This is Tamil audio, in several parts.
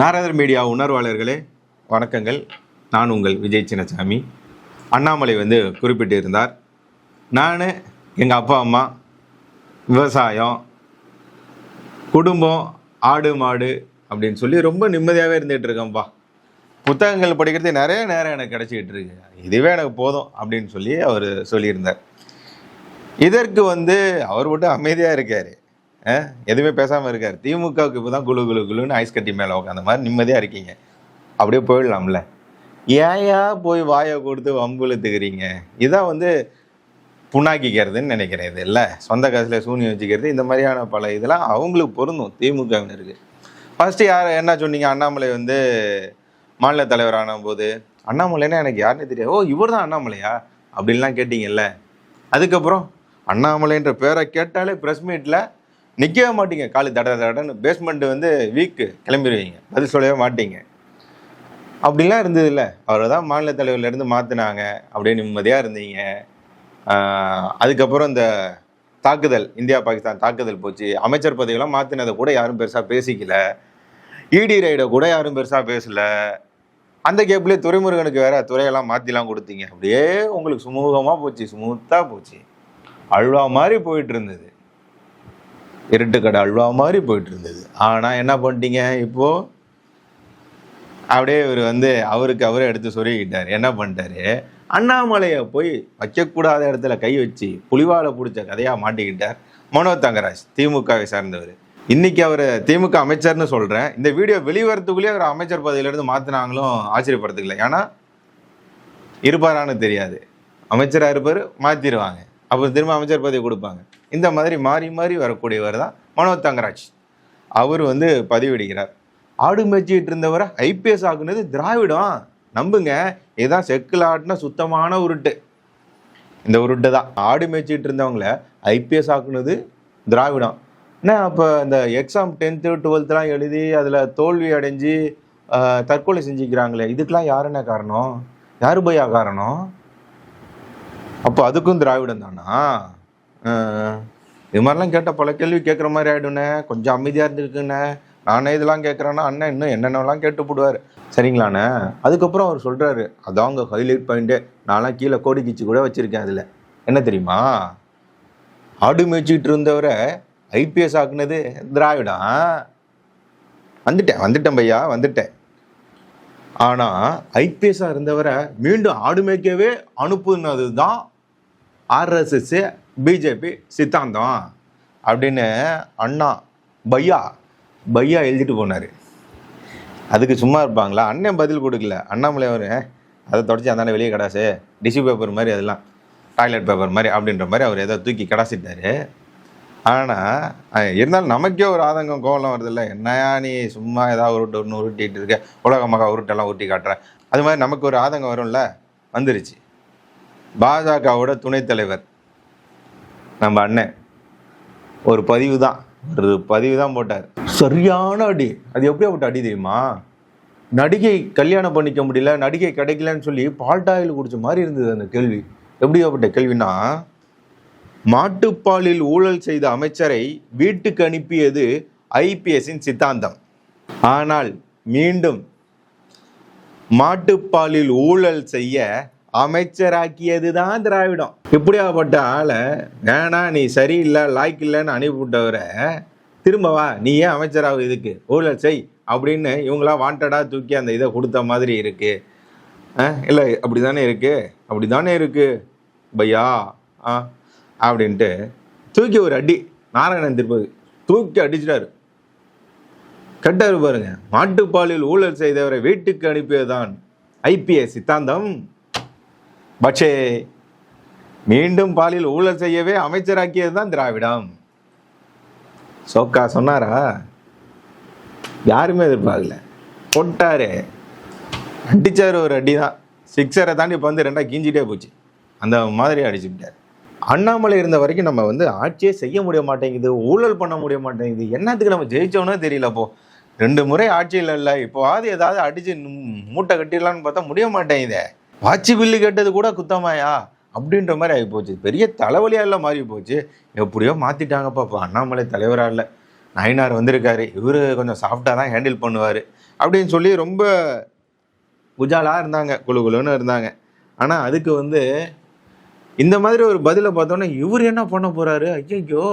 நாரதர் மீடியா உணர்வாளர்களே வணக்கங்கள். நான் உங்கள் விஜய் சின்னசாமி. அண்ணாமலை வந்து குறிப்பிட்டிருந்தார். நான் எங்கள் அப்பா அம்மா விவசாயம் குடும்பம் ஆடு மாடு அப்படின்னு சொல்லி ரொம்ப நிம்மதியாகவே இருந்துகிட்டு இருக்கேன்ப்பா. புத்தகங்கள் படிக்கிறது நிறைய நேரம் எனக்கு கிடச்சிக்கிட்டு இருக்கு. இதுவே எனக்கு போதும் அப்படின்னு சொல்லி அவர் சொல்லியிருந்தார். இதற்கு வந்து அவர் மட்டும் அமைதியாக இருக்கார். எதுவுமே பேசாமல் இருக்கார். திமுகவுக்கு இப்போ தான் குழு குழு குழுன்னு ஐஸ் கட்டி மேலே உட்காந்த மாதிரி நிம்மதியாக இருக்கீங்க. அப்படியே போயிடலாம்ல. ஏயா போய் வாயை கொடுத்து வம்புழுத்துக்கிறீங்க? இதான் வந்து புண்ணாக்கிக்கிறதுன்னு நினைக்கிறேன் இது இல்லை சொந்த காசில் சூனியம் வச்சுக்கிறது இந்த மாதிரியான பல இதெல்லாம் அவங்களுக்கு பொருந்தும். திமுகவினருக்கு. ஃபஸ்ட்டு யார் என்ன சொன்னீங்க? அண்ணாமலை வந்து மாநில தலைவரான போது அண்ணாமலைன்னா எனக்கு யாருன்னு தெரியாது. ஓ இவர் தான் அண்ணாமலையா? அப்படின்லாம் கேட்டீங்கல்ல. அதுக்கப்புறம் அண்ணாமலைன்ற பேரை கேட்டாலே ப்ரெஸ் மீட்டில் நிற்கவே மாட்டீங்க. காலு தட தடன்னு பேஸ்மெண்ட்டு வந்து வீக்கு கிளம்பிடுவீங்க பதில் சொல்லவே மாட்டீங்க. அப்படிலாம் இருந்தது இல்லை. அவரை தான் மாநில தலைவர்லேருந்து மாற்றினாங்க அப்படியே நிம்மதியாக இருந்தீங்க. அதுக்கப்புறம் இந்த தாக்குதல் இந்தியா பாகிஸ்தான் தாக்குதல் போச்சு. அமைச்சர் பதவியெல்லாம் மாற்றினதை கூட யாரும் பெருசாக பேசிக்கல. இடி ரைடை கூட யாரும் பெருசாக பேசலை. அந்த கேப்லேயே துரைமுருகனுக்கு வேற துறையெல்லாம் மாற்றிலாம் கொடுத்தீங்க. அப்படியே உங்களுக்கு சுமூகமாக போச்சு ஸ்மூத்தாக போச்சு. அழுவா மாதிரி போயிட்டு இருந்தது. இருட்டுக்கடை அல்வா மாதிரி போயிட்டு இருந்தது ஆனால் என்ன பண்ணிட்டீங்க? இப்போது அப்படியே இவர் வந்து அவருக்கு அவரே எடுத்து சொருகிட்டார் என்ன பண்ணிட்டாரு? அண்ணாமலையை போய் வைக்கக்கூடாத இடத்துல கை வச்சு புலிவாலை பிடிச்ச கதையாக மாட்டிக்கிட்டார் மனோ தங்கராஜ் திமுகவை சார்ந்தவர். இன்னைக்கு அவர் திமுக அமைச்சர்னு சொல்கிறேன் இந்த வீடியோ வெளிவரத்துக்குள்ளேயே அவர் அமைச்சர் பதவியிலேருந்து மாற்றினாங்களும் ஆச்சரியப்படுத்துக்கல. ஏன்னா இருப்பாரான்னு தெரியாது. அமைச்சராக இருப்பார் மாற்றிடுவாங்க அப்புறம் திரும்ப அமைச்சர் பதவி கொடுப்பாங்க. இந்த மாதிரி மாறி மாறி வரக்கூடியவர் தான் மனோ தங்கராஜ். அவர் வந்து பதிவிடுகிறார். ஆடு மேய்ச்சிட்டு இருந்தவரை ஐபிஎஸ் ஆக்குனது திராவிடம். நம்புங்க. இதுதான் செக்கில் ஆட்டின சுத்தமான உருட்டு. இந்த உருட்டு தான். ஆடு மேய்ச்சிட்டு இருந்தவங்கள ஐபிஎஸ் ஆக்குனது திராவிடம். என்ன அப்போ இந்த எக்ஸாம் டென்த்து டுவெல்த்லாம் எழுதி அதில் தோல்வி அடைஞ்சு தற்கொலை செஞ்சுக்கிறாங்களே இதுக்கெலாம் யார் என்ன காரணம்? யாரு பையா காரணம்? அப்போ அதுக்கும் திராவிடம் தானா இது மாதிரிலாம் கேட்ட பல கேள்வி கேட்குற மாதிரி ஆகிடுண்ணே கொஞ்சம் அமைதியாக இருந்துருக்குண்ணே. நானே இதெல்லாம் கேட்குறேன்னா அண்ணன் இன்னும் என்னென்னலாம் கேட்டு போடுவார். சரிங்களாண்ணே? அதுக்கப்புறம் அவர் சொல்கிறாரு அதான் உங்கள் ஹைலைட் பாயிண்ட்டே நான்லாம் கீழே கோடி கிச்சு கூட வச்சுருக்கேன் அதில். என்ன தெரியுமா? ஆடு மேய்ச்சிக்கிட்டு இருந்தவரை ஐபிஎஸ் ஆக்குனது திராவிடா. வந்துட்டேன் வந்துட்டேன் பையா வந்துட்டேன். ஆனால் ஐபிஎஸ்ஸாக இருந்தவரை மீண்டும் ஆடு மேய்க்கவே அனுப்புனது தான் ஆர்எஸ்எஸ் பிஜேபி சித்தாந்தம் அப்படின்னு அண்ணா பையா பையா எழுதிட்டு போனார். அதுக்கு சும்மா இருப்பாங்களா? அண்ணன் பதில் கொடுக்கல. அண்ணாமலை அவர் அதை தொடச்சி அந்தாண்ட வெளியே கடாசு டிஷ்யூ பேப்பர் மாதிரி அதெல்லாம் டாய்லெட் பேப்பர் மாதிரி அப்படின்ற மாதிரி அவர் ஏதோ தூக்கி கடாசிட்டாரு. ஆனால் இருந்தாலும் நமக்கே ஒரு ஆதங்கம் கோவலம் வருதில்ல. என்னையா நீ சும்மா ஏதாவது உருட்டு ஒன்று உருட்டிகிட்டு இருக்க? உலக மகா உருட்டெல்லாம் உருட்டி காட்டுறேன் அது மாதிரி நமக்கு ஒரு ஆதங்கம் வரும்ல? வந்துருச்சு. பாஜகவோட துணைத் தலைவர் நம்ம அண்ணன். ஒரு பதிவு தான் ஒரு பதிவு தான் போட்டார். சரியான அடி. அது எப்படியாப்பட்ட அடி தெரியுமா? நடிகை கல்யாணம் பண்ணிக்க முடியல நடிகை கிடைக்கலன்னு சொல்லி பால்டாயில் குடிச்ச மாதிரி இருந்தது அந்த கேள்வி. எப்படியாப்பட்ட கேள்வினா மாட்டுப்பாலில் ஊழல் செய்த அமைச்சரை வீட்டுக்கு அனுப்பியது ஐபிஎஸின் சித்தாந்தம். ஆனால் மீண்டும் மாட்டுப்பாலில் ஊழல் செய்ய அமைச்சராக்கியது தான் திராவிடம். இப்படியாப்பட்ட ஆளை வேணா நீ சரியில்லை லாய்க் இல்லைன்னு அனுப்பிவிட்டவரை திரும்ப வா நீ ஏன் அமைச்சராக இதுக்கு? ஊழல் செய் அப்படின்னு இவங்களாம் வாண்டடாக தூக்கி அந்த இதை கொடுத்த மாதிரி இருக்கு. இல்லை அப்படி தானே இருக்கு அப்படி தானே இருக்கு பையா ஆ அப்படின்ட்டு தூக்கி ஒரு அடி நாராயணன் திருப்பதி தூக்கி அடிச்சிட்டாரு. கெட்டார் பாருங்க மாட்டுப்பாலில் ஊழல் செய்தவரை வீட்டுக்கு அனுப்பியதுதான் ஐபிஎஸ் சித்தாந்தம். பட்சே மீண்டும் பாலில் ஊழல் செய்யவே அமைச்சராக்கியது தான் திராவிடம். சோக்கா சொன்னாரா? யாருமே எதிர்பார்க்கல. போட்டாரு. அடிச்சாரு ஒரு அடி தான். சிக்ஸரை தாண்டி இப்போ வந்து ரெண்டாக கீஞ்சிட்டே போச்சு. அந்த மாதிரி அடிச்சுக்கிட்டார் அண்ணாமலை இருந்த வரைக்கும் நம்ம வந்து ஆட்சியே செய்ய முடிய மாட்டேங்குது ஊழல் பண்ண முடிய மாட்டேங்குது. என்னத்துக்கு நம்ம ஜெயிச்சோன்னே தெரியல அப்போ ரெண்டு முறை ஆட்சியில் இல்லை இப்போ இப்போவாது ஏதாவது அடிச்சு மூட்டை கட்டிடலான்னு பார்த்தா முடிய மாட்டேங்குதே. வாட்சி பில்லு கேட்டது கூட குத்தமாயா? அப்படின்ற மாதிரி ஆகி போச்சு பெரிய தலைவலியாக எல்லாம் மாறி போச்சு எப்படியோ மாற்றிட்டாங்கப்பா இப்போ அண்ணாமலை தலைவராக இல்லை. நயினார் வந்திருக்காரு. இவர் கொஞ்சம் சாஃப்டாக தான் ஹேண்டில் பண்ணுவார். அப்படின்னு சொல்லி ரொம்ப உஜாலாக இருந்தாங்க. குழு குழுன்னு இருந்தாங்க. ஆனால் அதுக்கு வந்து இந்த மாதிரி ஒரு பதிலை பார்த்தோன்னே இவர் என்ன பண்ண போகிறாரு ஐயோ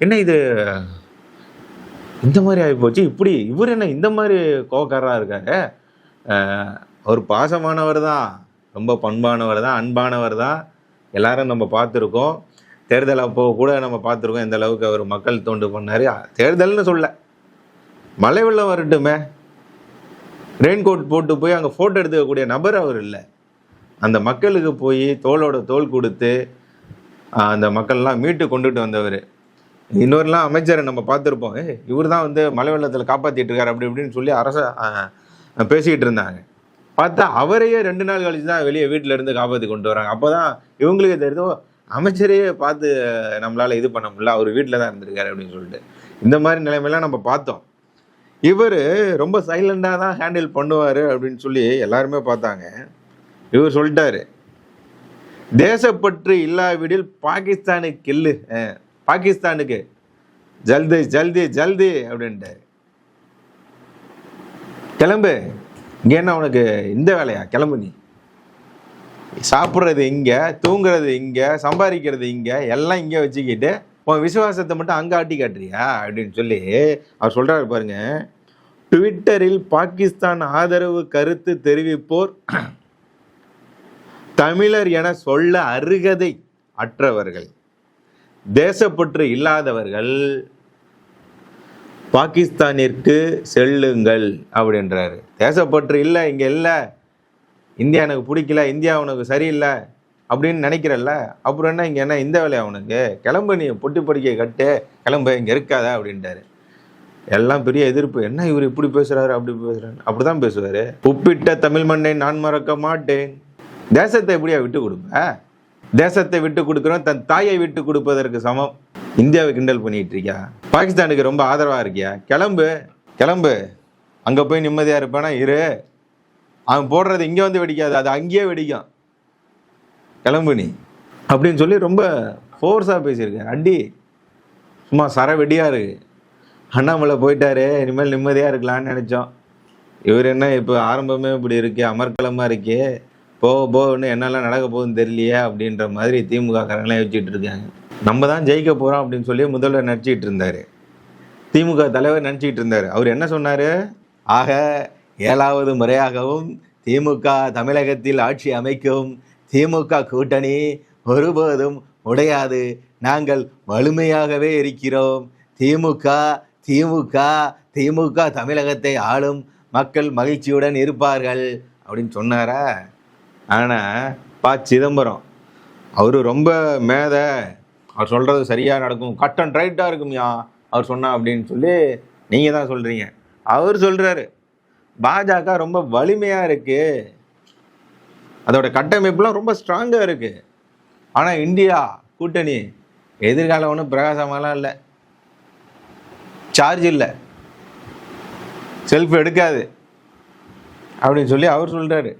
என்ன இது? இந்த மாதிரி ஆகிப்போச்சு. இப்படி இவர் என்ன இந்த மாதிரி கோவக்காரராக இருக்காரு? அவர் பாசமானவர் தான் ரொம்ப பண்பானவர் தான் அன்பானவர் தான் எல்லாரும் நம்ம பார்த்துருக்கோம். தேர்தல் அப்போ கூட நம்ம பார்த்துருக்கோம் எந்த அளவுக்கு அவர் மக்கள் தோண்டு பண்ணார். தேர்தல்னு சொல்ல மழை வெள்ளம் வரட்டுமே. ரெயின்கோட் போட்டு போய் அங்கே ஃபோட்டோ எடுத்துக்கக்கூடிய நபர் அவர் இல்லை. அந்த மக்களுக்கு போய் தோளோட தோல் கொடுத்து அந்த மக்கள்லாம் மீட்டு கொண்டுட்டு வந்தவர். இன்னொருலாம் அமைச்சரை நம்ம பார்த்துருப்போம். இவர் தான் வந்து மழை வெள்ளத்தில் காப்பாற்றிட்டு இருக்காரு அப்படி இப்படின்னு சொல்லி அரச பேசிக்கிட்டு இருந்தாங்க. பார்த்தா அவரையே ரெண்டு நாள் கழிச்சு தான் வெளியே வீட்டில இருந்து காப்பாற்றி கொண்டு வராங்க. அப்போ தான் இவங்களுக்கு தெரியுதோ அமைச்சரையே பார்த்து நம்மளால் இது பண்ண முடியல அவர் வீட்டில் தான் இருந்திருக்காரு அப்படின்னு சொல்லிட்டு. இந்த மாதிரி நிலைமையெல்லாம் நம்ம பார்த்தோம். இவர் ரொம்ப சைலண்டாக தான் ஹேண்டில் பண்ணுவார் அப்படின்னு சொல்லி எல்லாருமே பார்த்தாங்க. இவர் சொல்லிட்டாரு தேசப்பற்று இல்லாவிடில் பாகிஸ்தானுக்கு கில்லு பாகிஸ்தானுக்கு ஜல்தி ஜல்தி ஜல்தி அப்படின்ட்டு கிளம்பு. இங்கே என்ன உனக்கு இந்த வேலையா? கிளம்பு நீ. சாப்பிட்றது இங்கே தூங்குறது இங்கே சம்பாதிக்கிறது இங்கே எல்லாம் இங்கே வச்சுக்கிட்டு உன் விசுவாசத்தை மட்டும் அங்கே ஆட்டி காட்டுறியா? அப்படின்னு சொல்லி அவர் சொல்கிறாரு பாருங்க. ட்விட்டரில் பாகிஸ்தான் ஆதரவு கருத்து தெரிவிப்போர் தமிழர் என சொல்ல அருகதை அற்றவர்கள் தேசப்பற்று இல்லாதவர்கள் பாகிஸ்தானிற்கு செல்லுங்கள் அப்படின்றாரு. தேசப்பற்று இல்லை இங்கே இல்லை. இந்தியா எனக்கு பிடிக்கல இந்தியா உனக்கு சரியில்லை அப்படின்னு நினைக்கிறல்ல. அப்புறம் என்ன இங்கே என்ன இந்த வேலையா அவனுக்கு கிளம்பு நீ பொட்டி படிக்க கட்டு. கிளம்பு இங்கே இருக்காத அப்படின்ட்டாரு. எல்லாம் பெரிய எதிர்ப்பு. என்ன இவர் இப்படி பேசுறாரு அப்படி பேசுறாரு? அப்படிதான் பேசுவாரு. உப்பிட்ட தமிழ் மண்ணை நான் மறக்க மாட்டேன். தேசத்தை எப்படியா விட்டு கொடுப்ப? தேசத்தை விட்டு கொடுக்குறோம் தன் தாயை விட்டு கொடுப்பதற்கு சமம். இந்தியாவை கிண்டல் பண்ணிட்டு இருக்கியா பாகிஸ்தானுக்கு ரொம்ப ஆதரவாக இருக்கியா? கிளம்பு கிளம்பு. அங்கே போய் நிம்மதியாக இருப்பானா? இரு. அவன் போடுறது இங்கே வந்து வெடிக்காது அது அங்கேயே வெடிக்கும். கிளம்பு நீ. அப்படின்னு சொல்லி ரொம்ப ஃபோர்ஸாக பேசியிருக்கேன் அடி சும்மா சர வெடியாக இருக்கு அண்ணாமலை போயிட்டாரு இனிமேல் நிம்மதியாக இருக்கலாம்னு நினச்சோம். இவர் என்ன இப்போ ஆரம்பமே இப்படி இருக்கு அமர்க்கலமாக இருக்கே. போக போகன்னு என்னெல்லாம் நடக்க போகுதுன்னு தெரியலையே அப்படின்ற மாதிரி திமுக காரங்களாம் யோசிச்சுட்டு இருக்காங்க. நம்ம தான் ஜெயிக்க போகிறோம் அப்படின்னு சொல்லி முதல்வர் நினச்சிக்கிட்டு இருந்தார். திமுக தலைவர் நினச்சிக்கிட்டு இருந்தார். அவர் என்ன சொன்னார்? ஆக ஏழாவது முறையாகவும் திமுக தமிழகத்தில் ஆட்சி அமைக்கும் திமுக கூட்டணி ஒருபோதும் உடையாது. நாங்கள் வலிமையாகவே இருக்கிறோம். திமுக திமுக திமுக தமிழகத்தை ஆளும் மக்கள் மகிழ்ச்சியுடன் இருப்பார்கள் அப்படின்னு சொன்னாரா? ஆனால் பா. சிதம்பரம் அவர் ரொம்ப மேதை. அவர் சொல்கிறது சரியாக நடக்கும். கட் அண்ட் ரைட்டாக இருக்கும்யா அவர் சொன்னா அப்படின்னு சொல்லி நீங்கள் தான் சொல்கிறீங்க அவர் சொல்கிறாரு பாஜக ரொம்ப வலிமையாக இருக்குது அதோட கட்டமைப்புலாம் ரொம்ப ஸ்ட்ராங்காக இருக்குது ஆனால் இந்தியா கூட்டணி எதிர்காலம் ஒன்றும் பிரகாசமாலாம் இல்லை. சார்ஜ் இல்லை. செல்ஃப் எடுக்காது. அப்படின்னு சொல்லி அவர் சொல்கிறாரு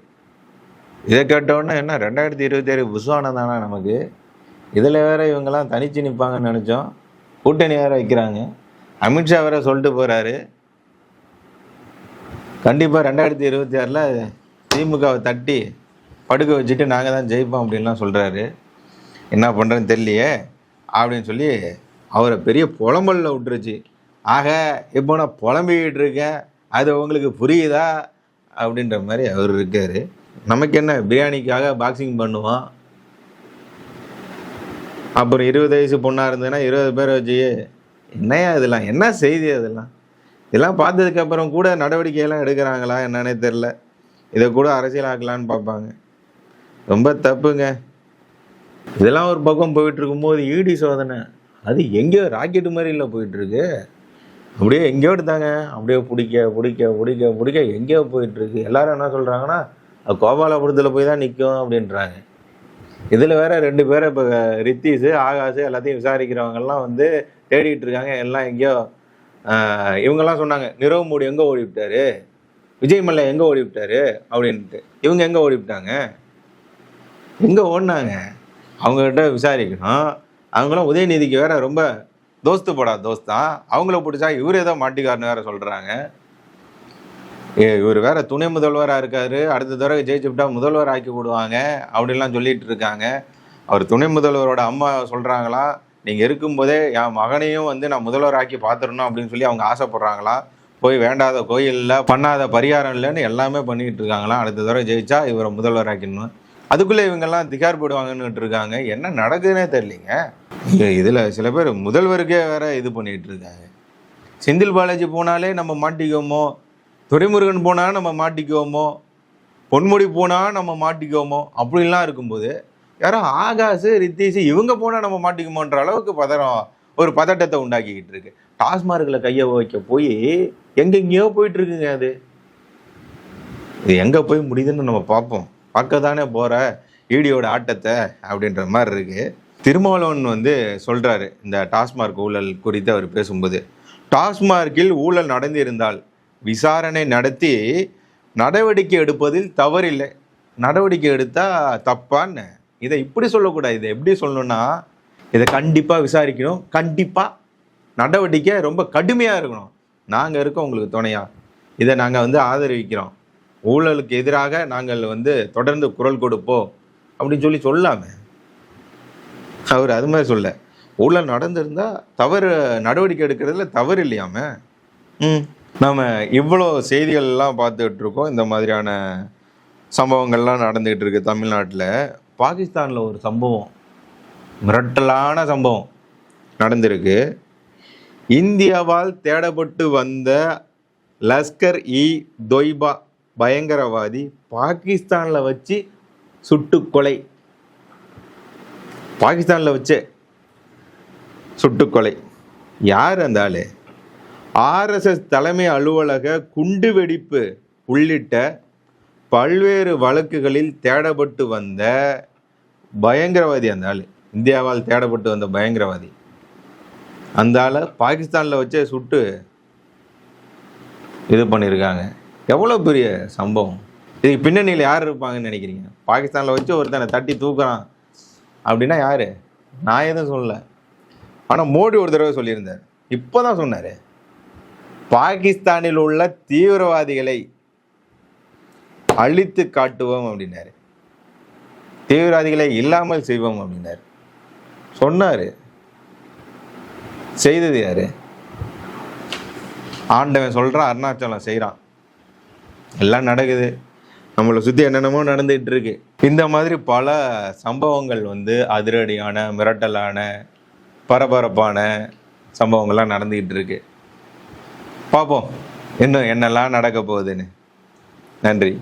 இதை கேட்டோன்னே என்ன ரெண்டாயிரத்தி இருபத்தி ஏழு தானா நமக்கு? இதில் வேற இவங்கெல்லாம் தனிச்சு நிற்பாங்கன்னு நினச்சோம். கூட்டணி வேற வைக்கிறாங்க. அமித்ஷா வேற சொல்லிட்டு போகிறாரு கண்டிப்பாக ரெண்டாயிரத்தி இருபத்தி ஆறில் திமுகவை தட்டி படுக்க வச்சுட்டு நாங்கள் தான் ஜெயிப்போம் அப்படின்லாம் சொல்கிறாரு என்ன பண்ணுறேன்னு தெரியலையே அப்படின்னு சொல்லி அவரை பெரிய புலம்பலில் விட்டுருச்சு. ஆக இப்போ நான் புலம்பிக்கிட்டு இருக்கேன் அது உங்களுக்கு புரியுதா? அப்படின்ற மாதிரி அவர் இருக்கார். நமக்கு என்ன பிரியாணிக்காக பாக்ஸிங் பண்ணுவோம். அப்புறம் இருபது வயசு பொண்ணாக இருந்ததுன்னா இருபது பேரை வச்சு என்னையா இதெல்லாம்? என்ன செய்தி அதெல்லாம்? இதெல்லாம் பார்த்ததுக்கப்புறம் கூட நடவடிக்கையெல்லாம் எடுக்கிறாங்களா என்னன்னே தெரில இதை கூட அரசியலாக்கலான்னு பார்ப்பாங்க. ரொம்ப தப்புங்க. இதெல்லாம் ஒரு பக்கம் போயிட்டு இருக்கும்போது ஈடி சோதனை. அது எங்கேயோ ராக்கெட்டு மாதிரி இல்லை போயிட்டு அப்படியே எங்கேயோ எடுத்தாங்க. அப்படியே பிடிக்க பிடிக்க பிடிக்க பிடிக்க எங்கேயோ போயிட்டுருக்கு. எல்லாரும் என்ன சொல்கிறாங்கன்னா அது கோபாலபுரத்தில் போய் தான் நிற்கும் அப்படின்றாங்க. இதில் வேற ரெண்டு பேரை இப்போ ரித்தீஸு ஆகாஷ் எல்லாத்தையும் விசாரிக்கிறவங்கெல்லாம் வந்து தேடிட்டு இருக்காங்க. எல்லாம் எங்கேயோ இவங்கெல்லாம் சொன்னாங்க நிரவ் மோடி எங்கே ஓடி விட்டாரு? விஜய் மல்ல எங்கே ஓடி விட்டாரு? அப்படின்ட்டு. இவங்க எங்கே ஓடி விட்டாங்க? எங்கே ஓடினாங்க? அவங்ககிட்ட விசாரிக்கணும். அவங்களாம் உதயநிதிக்கு வேற ரொம்ப தோஸ்து போடா தோஸ்தான் அவங்கள பிடிச்சா இவர் ஏதோ மாட்டிக்காருன்னு வேற சொல்கிறாங்க இவர் வேற துணை முதல்வராக இருக்காரு. அடுத்த தடவை ஜெயிச்சுட்டா முதல்வர் ஆக்கி விடுவாங்க. அப்படின்லாம் சொல்லிட்டு இருக்காங்க. அவர் துணை முதல்வரோட அம்மா சொல்கிறாங்களா நீங்கள் இருக்கும்போதே என் மகனையும் வந்து நான் முதல்வர் ஆக்கி பார்த்துடணும் அப்படின்னு சொல்லி அவங்க ஆசைப்படுறாங்களா? போய் வேண்டாத கோயிலில் பண்ணாத பரிகாரம் இல்லைன்னு எல்லாமே பண்ணிக்கிட்டு இருக்காங்களாம் அடுத்த தடவை ஜெயிச்சா இவரை முதல்வர் ஆக்கிடணும். அதுக்குள்ளே இவங்கெல்லாம் திகார் போடுவாங்கன்னு இருக்காங்க. என்ன நடக்குதுன்னே தெரியலிங்க. இல்லை இதில் சில பேர் முதல்வருக்கே வேற இது பண்ணிகிட்டு இருக்காங்க. செந்தில் பாலாஜி போனாலே நம்ம மாட்டிக்குவோமோ? துரைமுருகன் போனால் நம்ம மாட்டிக்குவோமோ? பொன்முடி போனால் நம்ம மாட்டிக்குவோமோ? அப்படின்லாம் இருக்கும்போது யாரோ ஆகாஷ் ரித்தீஷ் இவங்க போனால் நம்ம மாட்டிக்குமோன்ற அளவுக்கு பதறம் ஒரு பதட்டத்தை உண்டாக்கிக்கிட்டு இருக்கு. டாஸ்மார்க்கில் கையை வைக்க போய் எங்கெங்கேயோ போயிட்டு இருக்குங்க அது. இது எங்கே போய் முடியுதுன்னு நம்ம பார்ப்போம். பார்க்க தானே போகிற ஈடியோட ஆட்டத்தை அப்படின்ற மாதிரி இருக்கு. திருமாவளவன் வந்து சொல்கிறாரு இந்த டாஸ்மார்க் ஊழல் குறித்து அவர் பேசும்போது டாஸ்மார்க்கில் ஊழல் நடந்திருந்தால் விசாரணை நடத்தி நடவடிக்கை எடுப்பதில் தவறில்லை. நடவடிக்கை எடுத்தால் தப்பான்னு. இதை இப்படி சொல்லக்கூடாது. இதை எப்படி சொல்லணும்னா இதை கண்டிப்பாக விசாரிக்கணும். கண்டிப்பாக நடவடிக்கை ரொம்ப கடுமையாக இருக்கணும். நாங்கள் இருக்கோம் உங்களுக்கு துணையாக இதை நாங்கள் வந்து ஆதரிக்கிறோம். ஊழலுக்கு எதிராக நாங்கள் வந்து தொடர்ந்து குரல் கொடுப்போம். அப்படின்னு சொல்லி சொல்லாமே அவர் அது மாதிரி சொல்ல ஊழல் நடந்திருந்தால் தவறு நடவடிக்கை எடுக்கிறதுல தவறு இல்லையாம? ம். நம்ம இவ்வளோ செய்திகள்லாம் பார்த்துக்கிட்டு இருக்கோம் இந்த மாதிரியான சம்பவங்கள்லாம் நடந்துகிட்டு இருக்கு தமிழ்நாட்டில். பாகிஸ்தானில் ஒரு சம்பவம் மிரட்டலான சம்பவம் நடந்திருக்கு. இந்தியாவால் தேடப்பட்டு வந்த லஸ்கர் இ தொய்பா பயங்கரவாதி பாகிஸ்தானில் வச்சு சுட்டுக்கொலை பாகிஸ்தானில் வச்சே சுட்டுக்கொலை யார் அந்த ஆள்? ஆர்எஸ்எஸ் தலைமை அலுவலக குண்டு வெடிப்பு உள்ளிட்ட பல்வேறு வழக்குகளில் தேடப்பட்டு வந்த பயங்கரவாதி அந்த ஆள். இந்தியாவால் தேடப்பட்டு வந்த பயங்கரவாதி. அந்த ஆளை பாகிஸ்தானில் வச்சே சுட்டு இது பண்ணியிருக்காங்க எவ்வளோ பெரிய சம்பவம். இதுக்கு பின்னணியில் யார் இருப்பாங்கன்னு நினைக்கிறீங்க? பாகிஸ்தானில் வச்சு ஒருத்தனை தட்டி தூக்குறான் அப்படின்னா யார்? நான் எதுவும் சொல்லலை. ஆனால் மோடி ஒரு தடவை சொல்லியிருந்தார். இப்போ தான் சொன்னார். பாகிஸ்தானில் உள்ள தீவிரவாதிகளை அழித்து காட்டுவோம் அப்படின்னாரு. தீவிரவாதிகளை இல்லாமல் செய்வோம் அப்படின்னாரு. சொன்னாரு. செய்தது யாரு? ஆண்டவன் சொல்கிறான் அருணாச்சலம் செய்கிறான் எல்லாம் நடக்குது. நம்மளை சுற்றி என்னென்னமோ நடந்துகிட்டு இருக்கு இந்த மாதிரி பல சம்பவங்கள் வந்து அதிரடியான மிரட்டலான பரபரப்பான சம்பவங்கள்லாம் நடந்துகிட்டு இருக்கு பார்ப்போம். இன்னும் என்னெல்லாம் நடக்க போகுதுன்னு. நன்றி.